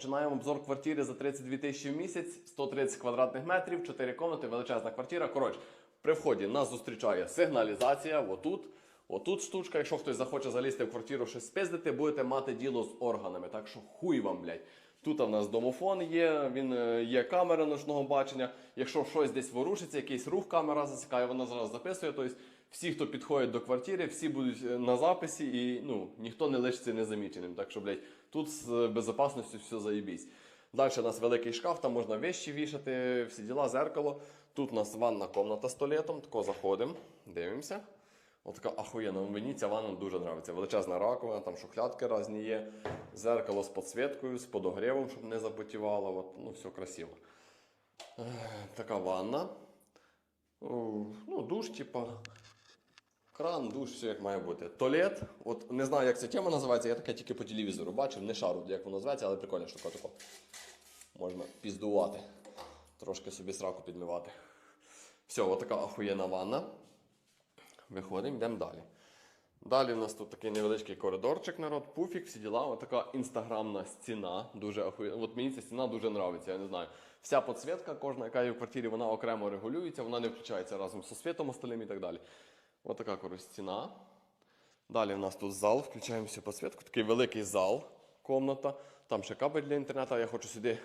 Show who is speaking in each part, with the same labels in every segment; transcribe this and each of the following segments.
Speaker 1: Починаємо обзор квартири за 32 тисячі в місяць, 130 квадратних метрів, 4 комнати, величезна квартира. Коротше, при вході нас зустрічає сигналізація, отут. Отут штучка, якщо хтось захоче залізти в квартиру щось спиздити, будете мати діло з органами. Так що хуй вам, блядь. Тут у нас домофон є, він е, є камера ночного бачення. Якщо щось десь ворушиться, якийсь рух камера засікає, вона зараз записує. Тобто всі, хто підходить до квартири, всі будуть е, на записі і ну, ніхто не лишиться незаміченим. Так що, блядь, тут з е, безопасністю все заєбісь. Далі у нас великий шкаф, там можна вещі вішати, всі діла, зеркало. Тут у нас ванна комната з туалетом. Тако заходимо, дивимося. Отака ахуєнна. Мені ця ванна дуже подобається. Величезна раковина, там шухлядки різні є. Зеркало з підсвіткою, з подогрівом, щоб не запотівало. От, ну, все красиво. Така ванна. Ну, душ, типа. Кран, душ, все як має бути. Туалет. От не знаю, як ця тема називається, я таке тільки по телевізору бачив, не шару, як воно називається, але прикольна штука тако. Можна піздувати. Трошки собі сраку підмивати. Все, отака ахуєнна ванна. Виходимо, йдемо далі. Далі у нас тут такий невеличкий коридорчик, народ, пуфік, всі діла. Отака інстаграмна стіна. Дуже. От мені ця стіна дуже подобається, я не знаю. Вся підсвітка, кожна, яка є в квартирі, вона окремо регулюється, вона не включається разом зі світом остальним і так далі. Отака коротше, стіна. Далі у нас тут зал, включаємо всю підсвітку. Такий великий зал, комната. Там ще кабель для інтернету. Я хочу сюди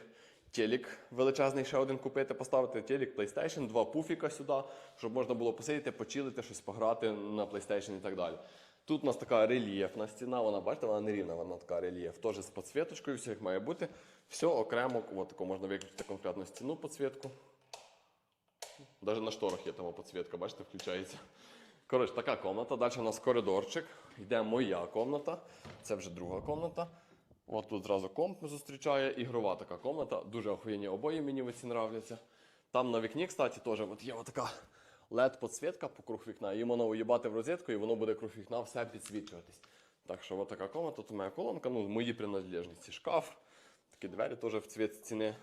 Speaker 1: телек величезний ще один купити, поставити телек, PlayStation, два пуфіка сюди, щоб можна було посидіти, почилити, щось пограти на PlayStation і так далі. Тут у нас така рельєфна стіна, вона, бачите, вона не рівна, вона така рельєф. Теж з підсвіточкою, все як має бути. Все окремо, от тако можна виключити конкретну стіну підсвітку. Навіть на шторах є там підсвітка, бачите, включається. Коротше, така комната. Далі у нас коридорчик. Йде моя комната. Це вже друга комната. От тут зразу комп зустрічає. Ігрова така комната. Дуже охуєнні обої мені в оці нравляться. Там на вікні, кстати, теж от є така led підсвітка по круг вікна. Її можна уїбати в розетку, і воно буде круг вікна все підсвічуватись. Так що от така комната, тут моя колонка, ну, мої принадлежності. Шкаф, такі двері теж в цвіт стіни.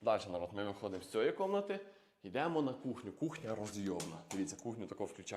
Speaker 1: Далі, народ, ми виходимо з цієї кімнати, йдемо на кухню. Кухня розйомна. Дивіться, кухню тако включає.